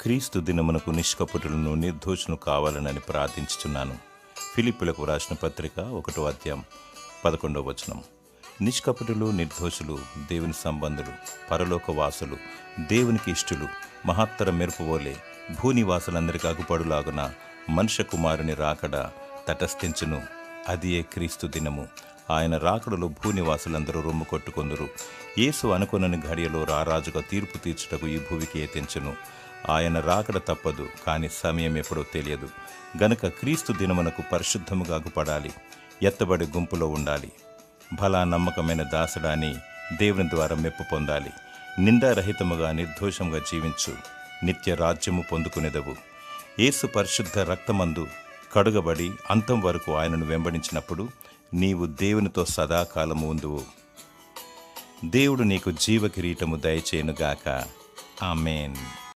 క్రీస్తు దినమునకు నిష్కపుటులను నిర్దోషును కావాలనని ప్రార్థించుచున్నాను. ఫిలిప్పులకు రాసిన పత్రిక ఒకటో అధ్యాయం పదకొండవ వచనం. నిష్కపటులు నిర్దోషులు దేవుని సంబంధులు పరలోక వాసులు దేవునికి ఇష్టులు మహత్తర మెరుపువోలే భూనివాసులందరికీ అగుపడులాగున మనుష్య కుమారుని రాకడ తటస్థించును. అదియే క్రీస్తు దినము. ఆయన రాకడలో భూనివాసులందరూ రొమ్ము కొట్టుకొందురు. యేసు అనుకునని ఘడియలో రారాజుగా తీర్పు తీర్చుటకు ఈ భూమికి ఎత్తించును ఆయన రాకడ తప్పదు కానీ సమయం ఎప్పుడో తెలియదు. గనుక క్రీస్తు దినమునకు పరిశుద్ధముగా అగుపడాలి ఎత్తబడి గుంపులో ఉండాలి. భలా నమ్మకమైన దాసుడాని దేవుని ద్వారా మెప్పు పొందాలి. నిందారహితముగా నిర్దోషంగా జీవించు. నిత్య రాజ్యము పొందుకునేదవు. యేసు పరిశుద్ధ రక్తమందు కడుగబడి అంతం వరకు ఆయనను వెంబడించినప్పుడు నీవు దేవునితో సదాకాలము ఉందువు. దేవుడు నీకు జీవ కిరీటము దయచేయునుగాక. ఆమెన్.